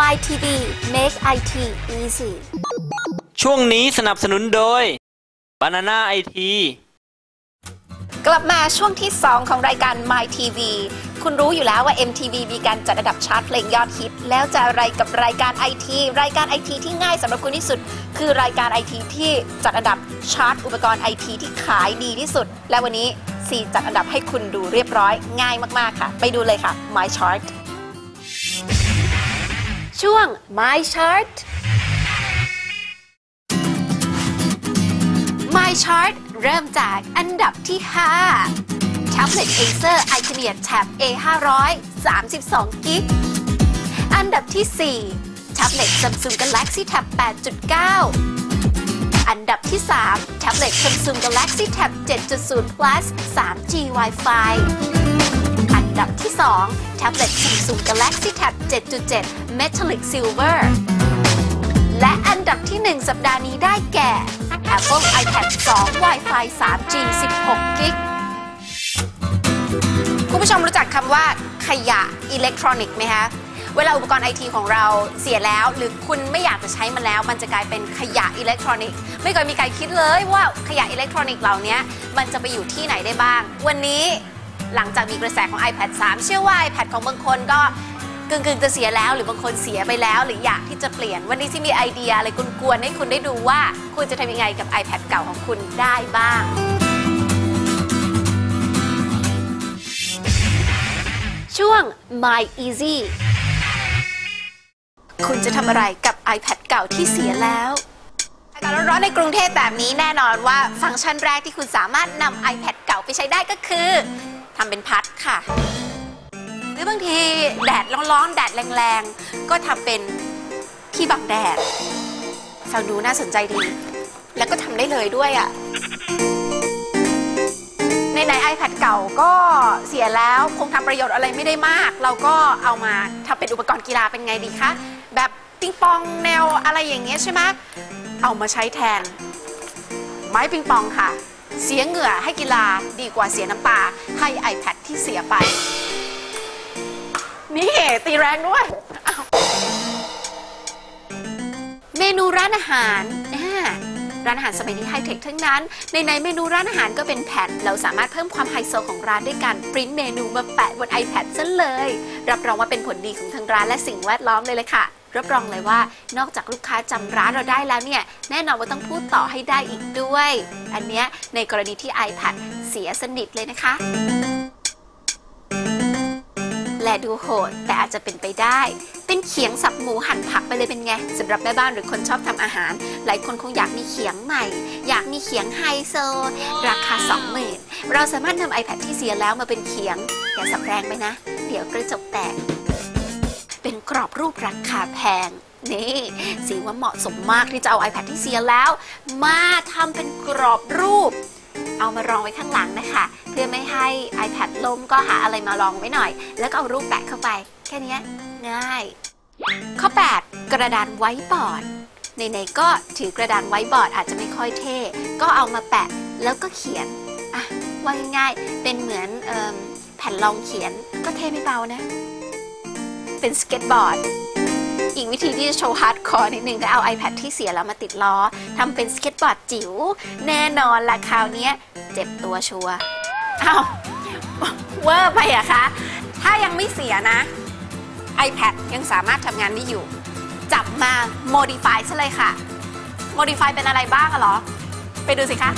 My TV Make IT Easy ช่วงนี้สนับสนุนโดย Banana IT กลับมาช่วงที่ 2 ของรายการ My TV คุณรู้อยู่แล้วว่า MTV มีการจัดอันดับชาร์ตเพลงยอดฮิต แล้วจะอะไรกับรายการ IT รายการ IT ที่ง่ายสำหรับคุณที่สุด คือรายการ IT ที่จัดอันดับชาร์ตอุปกรณ์ IT ที่ขายดีที่สุด และวันนี้ซีจัดอันดับให้คุณดูเรียบร้อย ง่ายมาก ๆ ค่ะ ไปดูเลยค่ะ My Chart ช่วง My Chart My Chart เริ่มจากอันดับที่5 Tablet Acer Iconia Tab A500 32กิกอันดับที่4 Tablet Samsung Galaxy Tab 8.9 อันดับที่3 Tablet Samsung Galaxy Tab 7.0 Plus 3G Wi-Fi ดับที่2 Tablet Samsung Galaxy Tab 7.7 Metallic Silver และอันดับที่ 1 สัปดาห์นี้ได้แก่ Apple iPad 2 Wi-Fi 3G 16กิกคุณผู้ชมรู้จักคำว่าขยะอิเล็กทรอนิกส์ไหมคะเวลาอุปกรณ์ไอทีของเราเสียแล้ว หรือคุณไม่อยากจะใช้มันแล้ว มันจะกลายเป็นขยะอิเล็กทรอนิกส์ไม่เคยมีใครคิดเลยว่าขยะอิเล็กทรอนิกส์เหล่านี้มันจะไปอยู่ที่ไหนได้บ้าง วันนี้ หลังจากมีกระแสของ iPad 3 เชื่อว่า iPad ของบางคนก็กึ่งๆจะเสียแล้ว หรือบางคนเสียไปแล้ว หรืออยากที่จะเปลี่ยน วันนี้ที่มีไอเดียอะไรกวนๆให้คุณได้ดูว่า คุณจะทำยังไงกับ iPad เก่าของคุณได้บ้าง ช่วง My Easy คุณจะทำอะไรกับ iPad เก่าที่เสียแล้วอากาศร้อนๆในกรุงเทพแบบนี้แน่นอนว่าฟังก์ชันแรกที่คุณสามารถนำ iPad เก่าไปใช้ได้ก็คือ ทำเป็นพัดค่ะ หรือบางทีแดดร้อนๆ แดดแรงๆ ก็ทำเป็นที่บังแดด ฟังดูน่าสนใจดี แล้วก็ทำได้เลยด้วยอะ่ะ ในใน iPad เก่าก็เสียแล้วคงทำประโยชน์อะไรไม่ได้มาก เราก็เอามาทำเป็นอุปกรณ์กีฬาเป็นไงดีคะ แบบปิงปองแนวอะไรอย่างเงี้ยใช่ไหมเอามาใช้แทน ไม้ปิงปองค่ะ เสียเหงื่อให้กีฬาดีกว่าเสียน้ำตาให้ iPad ที่เสียไป นี่ตีแรงด้วย เมนูร้านอาหารร้านอาหารสมัยนี้ไฮเทคทั้งนั้น ในในเมนูร้านอาหารก็เป็นแผ่น เราสามารถเพิ่มความไฮโซของร้านด้วยการปริ้นเมนูมาแปะบน iPad ซะเลย รับรองว่าเป็นผลดีของทางร้านและสิ่งแวดล้อมเลยเลยค่ะ รับรองเลยว่า นอกจากลูกค้าจำร้านเราได้แล้วเนี่ย แน่นอนว่าต้องพูดต่อให้ได้อีกด้วย อันเนี้ย ในกรณีที่ iPad เสียสนิทเลยนะคะ และดูโหด แต่อาจจะเป็นไปได้ เป็นเขียงสับหมูหั่นผักไปเลยเป็นไงสำหรับแม่บ้านหรือคนชอบทำอาหาร หลายคนคงอยากมีเขียงใหม่ อยากมีเขียงไฮโซ ราคา 20,000 เราสามารถนำ iPad ที่เสียแล้วมาเป็นเขียงอย่าสับแรงไปนะ เดี๋ยวกระจกแตก กรอบรูปราคาแพง นี่สีว่าเหมาะสมมากที่จะเอา iPad ที่เสียแล้ว มาทำเป็นกรอบรูป เอามารองไว้ข้างหลังนะคะ เพื่อไม่ให้ iPad ล้มก็หาอะไรมารองไว้หน่อย แล้วก็เอารูปแปะเข้าไป แค่นี้ง่าย ข้อ 8 กระดานไว้บอร์ดไหนๆก็ถือกระดานไว้บอร์ดอาจจะไม่ค่อยเท่ ก็เอามาแปะแล้วก็เขียนอะว่าง่ายๆเป็นเหมือนเอแผ่นรองเขียนก็เท่ไม่เบานะ เป็นสเก็ตบอร์ดอีกวิธีที่จะโชว์ฮาร์ดคอร์นิดนึงก็เอา iPad ที่เสียแล้วมาติดล้อทำเป็นสเก็ตบอร์ดจิ๋วแน่นอนละคราวนี้เจ็บตัวชัวร์อ้าเวอร์ไปอะคะ ถ้ายังไม่เสียนะ iPad ยังสามารถทำงานได้อยู่ จับมา modify ซะเลยค่ะ modify เป็นอะไรบ้างอะเหรอ ไปดูสิคะ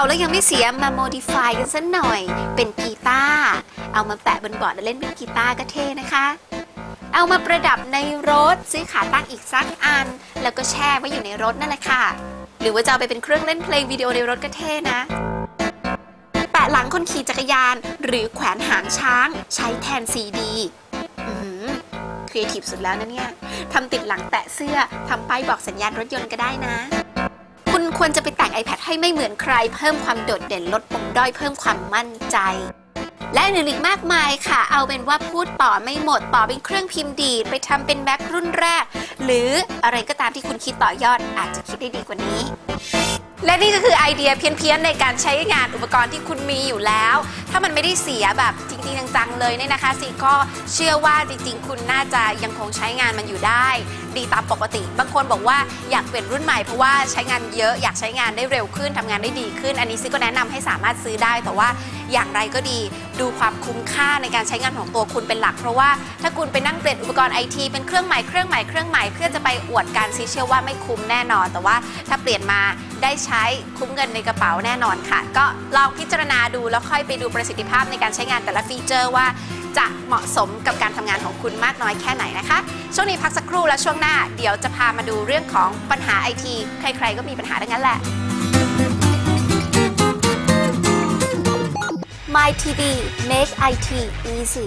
ก่าแล้วยังไม่เสียมา modify กันสักหน่อย เป็นกีตาร์เอามาแปะบนบอร์ดแล้วเล่นเป็นกีตาร์ก็เท่นะคะ เอามาประดับในรถซื้อขาตั้งอีกสักอัน แล้วก็แช่ไว้อยู่ในรถนั่นแหละค่ะ หรือว่าจะเอาไปเป็นเครื่องเล่นเพลงวิดีโอในรถก็เท่นะแปะหลังคนขี่จักรยาน หรือแขวนหางช้าง ใช้แทนซีดีครีเอทีฟสุดแล้วนะเนี่ยทำติดหลังแตะเสื้อทำป้ายบอกสัญญาณรถยนต์ก็ได้นะ คุณควรจะไปแต่ง iPad ให้ไม่เหมือนใคร เพิ่มความโดดเด่นลดปมด้อยเพิ่มความมั่นใจ และอื่นๆอีกมากมายค่ะ เอาเป็นว่าพูดต่อไม่หมดต่อเป็นเครื่องพิมพ์ดีดไปทำเป็นแบ็ครุ่นแรก หรืออะไรก็ตามที่คุณคิดต่อยอดอาจจะคิดได้ดีกว่านี้ และนี่ก็คือไอเดียเพี้ยนๆในการใช้งานอุปกรณ์ที่คุณมีอยู่แล้ว ถ้ามันไม่ได้เสียแบบจริงๆจังๆเลยเนี่ยนะคะซีก็เชื่อว่าจริงๆ คุณน่าจะยังคงใช้งานมันอยู่ได้ ดีตามปกติ บางคนบอกว่าอยากเปลี่ยนรุ่นใหม่เพราะว่าใช้งานเยอะอยากใช้งานได้เร็วขึ้นทำงานได้ดีขึ้น อันนี้ซีก็แนะนำให้สามารถซื้อได้ แต่ว่าอย่างไรก็ดี ดูความคุ้มค่าในการใช้งานของตัวคุณเป็นหลัก เพราะว่าถ้าคุณไปนั่งเปลี่ยนอุปกรณ์ไอทีเป็นเครื่องใหม่เครื่องใหม่เครื่องใหม่เพื่อจะไปอวดการซีเชื่อว่าไม่คุ้มแน่นอน แต่ว่าถ้าเปลี่ยนมาได้ใช้คุ้มเงินในกระเป๋าแน่นอนค่ะ ก็ลองพิจารณาดูแล้วค่อยไปดูประสิทธิภาพในการใช้งานแต่ละฟีเจอร์ว่าจะเหมาะสมกับการทำงานของคุณมากน้อยแค่ไหนนะคะ ช่วงนี้พักสักครู่แล้วช่วงหน้า เดี๋ยวจะพามาดูเรื่องของปัญหาไอทีใครๆก็มีปัญหาดังนั้นแหละ My TV make IT easy